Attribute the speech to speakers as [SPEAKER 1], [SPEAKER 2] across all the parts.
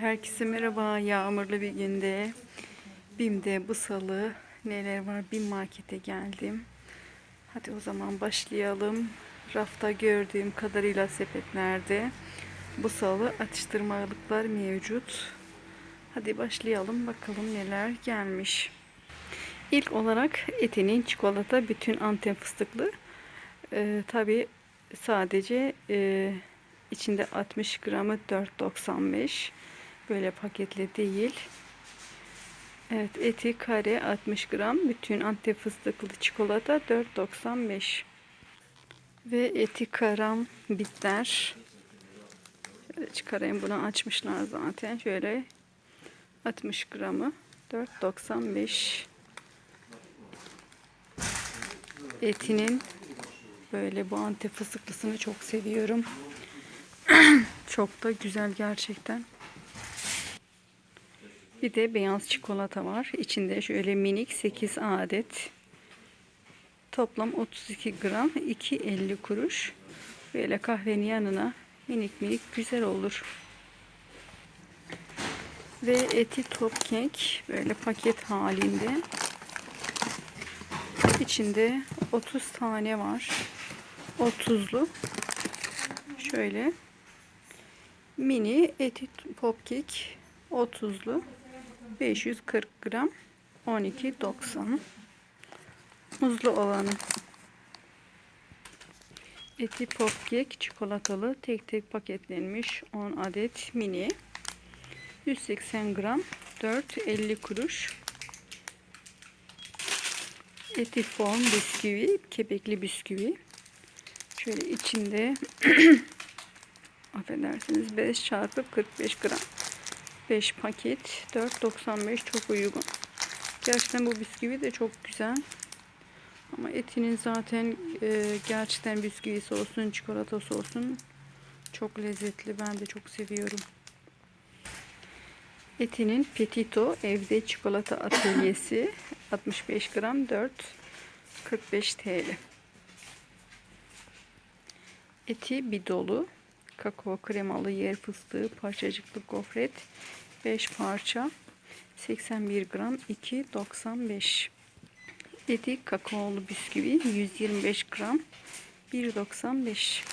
[SPEAKER 1] Herkese merhaba. Yağmurlu bir günde BİM'de bu salı neler var? BİM markete geldim. Hadi o zaman başlayalım. Rafta gördüğüm kadarıyla sepetlerde bu salı atıştırmalıklar mevcut. Hadi başlayalım bakalım neler gelmiş. İlk olarak etinin çikolata bütün antep fıstıklı. Ee, Tabi sadece e, içinde 60 gramı 4.95 böyle paketli değil. Evet eti kare 60 gram bütün antep fıstıklı çikolata 4.95 ve eti karam bitter Şöyle çıkarayım bunu açmışlar zaten şöyle 60 gramı 4.95 etinin böyle bu antep fıstıklısını çok seviyorum. çok da güzel gerçekten. Bir de beyaz çikolata var. İçinde şöyle minik 8 adet. Toplam 32 gram 2.50 kuruş. Böyle kahvenin yanına minik minik güzel olur. Ve eti top kek böyle paket halinde. İçinde 30 tane var. 30'lu. Şöyle mini eti popkek 30'lu 540 gram 12.90 muzlu olanı. Eti popkek çikolatalı tek tek paketlenmiş 10 adet mini. 180 gram 4.50 kuruş. Eti form bisküvi kepekli bisküvi. Şöyle içinde affedersiniz 5 çarpı 45 gram 5 paket 4.95 çok uygun. Gerçekten bu bisküvi de çok güzel. Ama etinin zaten e, gerçekten bisküvisi olsun çikolatası olsun çok lezzetli. Ben de çok seviyorum. Etinin petito evde çikolata atölyesi 65 gram 4 45 TL. Eti bir dolu kakao kremalı yer fıstığı parçacıklı gofret 5 parça 81 gram 2.95 eti kakaolu bisküvi 125 gram 1.95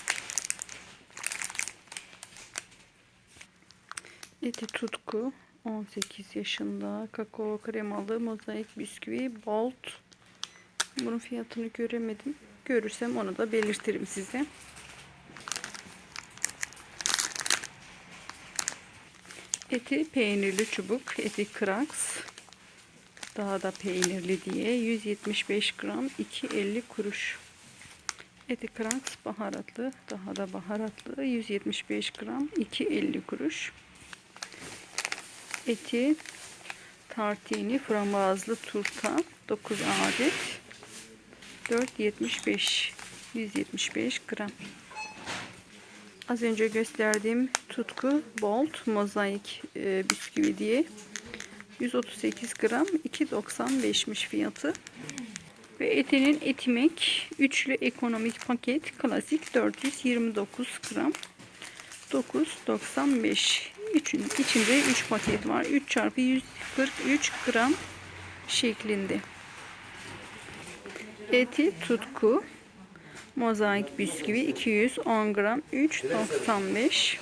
[SPEAKER 1] eti tutku 18 yaşında kakao kremalı mozaik bisküvi bolt. Bunun fiyatını göremedim. Görürsem onu da belirtirim size Eti peynirli çubuk, eti kraks. Daha da peynirli diye 175 gram 2.50 kuruş. Eti kraks baharatlı, daha da baharatlı 175 gram 2.50 kuruş. Eti tartini frambuazlı turta 9 adet 4.75 175 gram. Az önce gösterdiğim tutku bolt mozaik e, bisküvi diye. 138 gram 2.95'miş fiyatı. Ve etinin etimek üçlü ekonomik paket klasik 429 gram 9.95 üçün içinde 3 paket var. 3 çarpı 143 gram şeklinde. Eti tutku Mozaik bisküvi 210 gram 3.95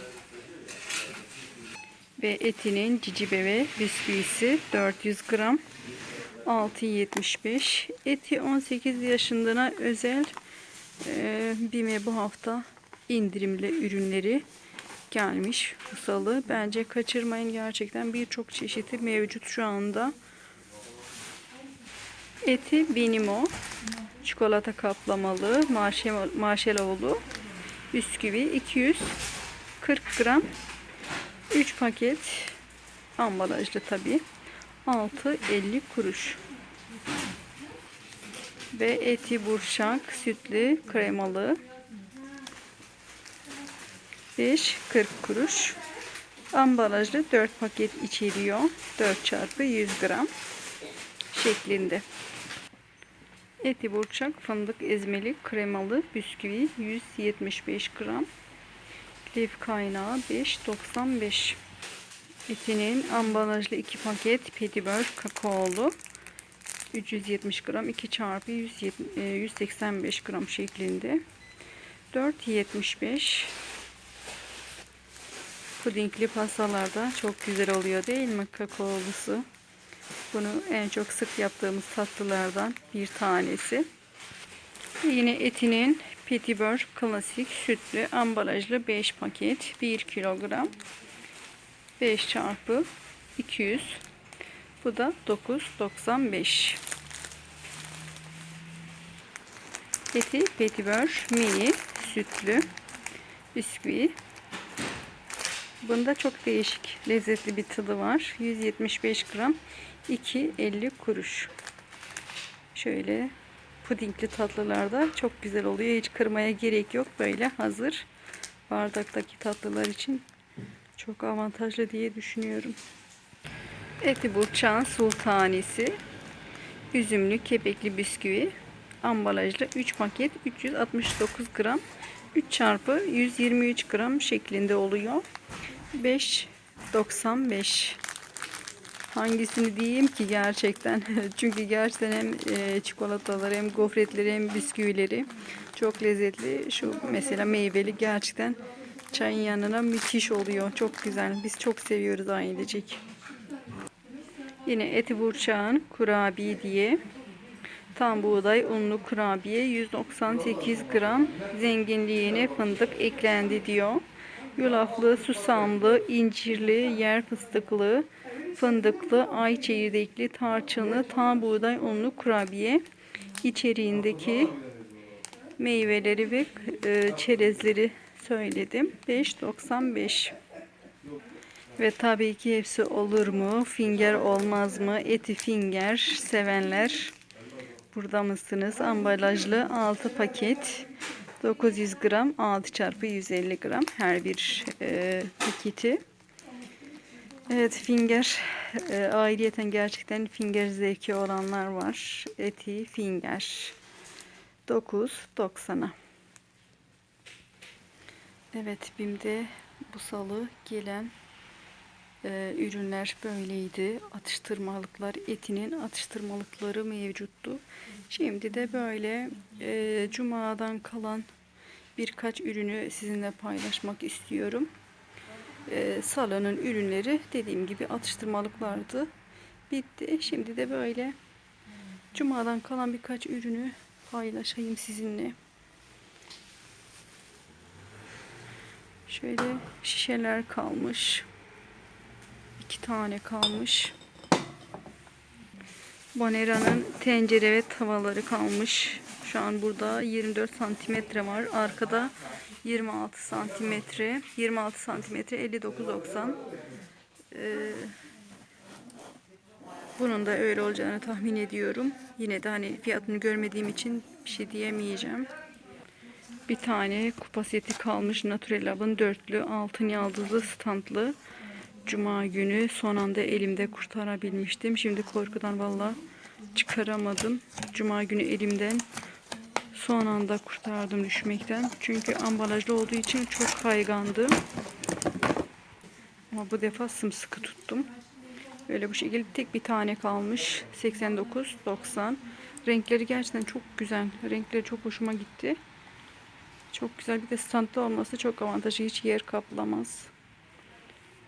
[SPEAKER 1] ve etinin cici bebe bisküvisi 400 gram 6.75 eti 18 yaşındana özel e, BİM'e bu hafta indirimli ürünleri gelmiş bu salı. Bence kaçırmayın gerçekten birçok çeşidi mevcut şu anda. Eti benim o çikolata kaplamalı marshmallow bisküvi 240 gram 3 paket ambalajlı tabi 6.50 kuruş. Ve eti burçak sütlü kremalı 5.40 kuruş. Ambalajlı 4 paket içeriyor 4 çarpı 100 gram şeklinde Eti burçak fındık ezmeli kremalı bisküvi 175 gram. Lif kaynağı 5.95. Etinin ambalajlı 2 paket petibör kakaolu 370 gram 2 çarpı 170 e, 185 gram şeklinde 4.75 pudingli pastalarda çok güzel oluyor değil mi kakaolusu bunu en çok sık yaptığımız tatlılardan bir tanesi. Yine etinin petibör klasik sütlü ambalajlı 5 paket 1 kilogram 5 çarpı 200 bu da 9.95 Eti petibör mini sütlü bisküvi bunda çok değişik lezzetli bir tadı var 175 gram 2.50 kuruş şöyle pudingli tatlılarda çok güzel oluyor hiç kırmaya gerek yok böyle hazır bardaktaki tatlılar için çok avantajlı diye düşünüyorum. Eti burçağın sultanisi. Üzümlü kepekli bisküvi. Ambalajlı 3 paket 369 gram. 3 çarpı 123 gram şeklinde oluyor. 5.95 Hangisini diyeyim ki gerçekten? Çünkü gerçekten hem e, çikolataları hem gofretleri hem bisküvileri çok lezzetli. Şu mesela meyveli gerçekten çayın yanına müthiş oluyor. Çok güzel. Biz çok seviyoruz ailecek. Yine eti burçağın kurabiye diye. Tam buğday unlu kurabiye 198 gram zenginliğine fındık eklendi diyor. Yulaflı, susamlı, incirli, yer fıstıklı, fındıklı, ay çekirdekli, tarçınlı, tam buğday unlu kurabiye içeriğindeki meyveleri ve e, çerezleri söyledim. 5.95 ve tabii ki hepsi olur mu? Finger olmaz mı? Eti finger sevenler burada mısınız? Ambalajlı 6 paket 900 gram 6 çarpı 150 gram her bir e, paketi. Evet finger e, ayrıyeten gerçekten finger zevki olanlar var. Eti finger 9.90'a. Evet BİM'de bu salı gelen e, ürünler böyleydi. Atıştırmalıklar, etinin atıştırmalıkları mevcuttu. Şimdi de böyle e, cumadan kalan birkaç ürünü sizinle paylaşmak istiyorum. E, salonun ürünleri dediğim gibi atıştırmalıklardı. Bitti. Şimdi de böyle cumadan kalan birkaç ürünü paylaşayım sizinle. Şöyle şişeler kalmış. iki tane kalmış. Bonera'nın tencere ve tavaları kalmış. Şu an burada 24 santimetre var. Arkada 26 santimetre. 26 santimetre 59.90. Ee, bunun da öyle olacağını tahmin ediyorum. Yine de hani fiyatını görmediğim için bir şey diyemeyeceğim. Bir tane kupa seti kalmış Naturelab'ın dörtlü altın yaldızlı standlı. Cuma günü son anda elimde kurtarabilmiştim. Şimdi korkudan valla çıkaramadım. Cuma günü elimden son anda kurtardım düşmekten. Çünkü ambalajlı olduğu için çok kaygandı. Ama bu defa sımsıkı tuttum. Böyle bu şekilde tek bir tane kalmış. 89.90. Renkleri gerçekten çok güzel. Renkleri çok hoşuma gitti. Çok güzel bir de standta olması çok avantajlı. Hiç yer kaplamaz.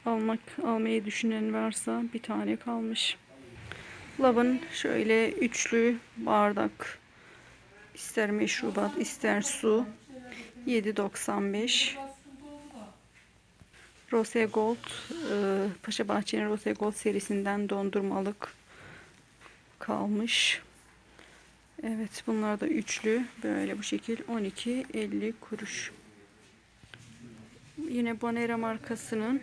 [SPEAKER 1] Almak, almayı düşünen varsa bir tane kalmış. Lavın şöyle üçlü bardak ister meşrubat ister su 7.95 Rose Gold e, Paşa Bahçe'nin Rose Gold serisinden dondurmalık kalmış. Evet bunlar da üçlü. Böyle bu şekil 12.50 kuruş. Yine Bonera markasının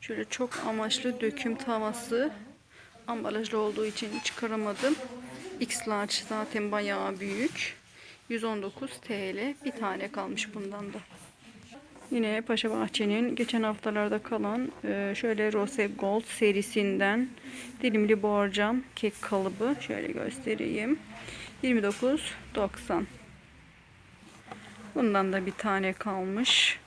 [SPEAKER 1] şöyle çok amaçlı döküm tavası ambalajlı olduğu için çıkaramadım. X large zaten bayağı büyük. 119 TL. Bir tane kalmış bundan da. Yine Paşa Bahçe'nin geçen haftalarda kalan e, şöyle Rose Gold serisinden dilimli borcam kek kalıbı şöyle göstereyim. 29.90 Bundan da bir tane kalmış.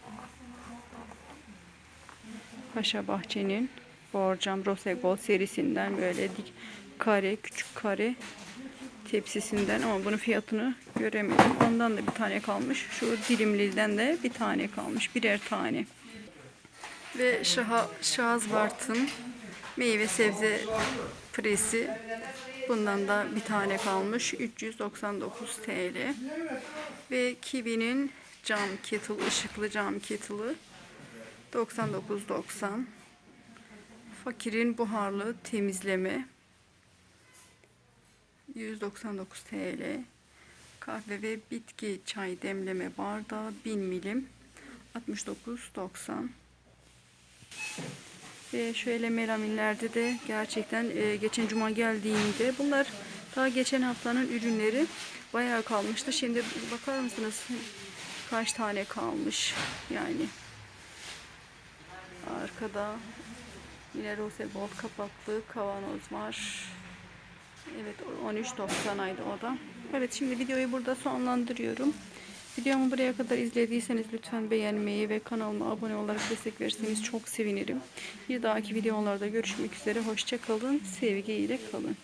[SPEAKER 1] Paşa Bahçe'nin borcam Rose Gold serisinden böyle dik kare küçük kare tepsisinden ama bunun fiyatını göremedim. Ondan da bir tane kalmış. Şu dilimliden de bir tane kalmış. Birer tane. Ve Şaha, Şahazbart'ın meyve sebze presi. Bundan da bir tane kalmış. 399 TL. Ve Kiwi'nin cam kettle, ışıklı cam kettle'ı 99.90. Fakir'in buharlı temizleme 199 TL. Kahve ve bitki çay demleme bardağı 1000 milim 69.90. Ve şöyle melaminlerde de gerçekten e, geçen cuma geldiğinde bunlar daha geçen haftanın ürünleri bayağı kalmıştı. Şimdi bakar mısınız kaç tane kalmış yani. Arkada yine rose bol kapaklı kavanoz var. Evet 13.90 aydı o da. Evet şimdi videoyu burada sonlandırıyorum. Videomu buraya kadar izlediyseniz lütfen beğenmeyi ve kanalıma abone olarak destek verirseniz çok sevinirim. Bir dahaki videolarda görüşmek üzere. Hoşça kalın. Sevgiyle kalın.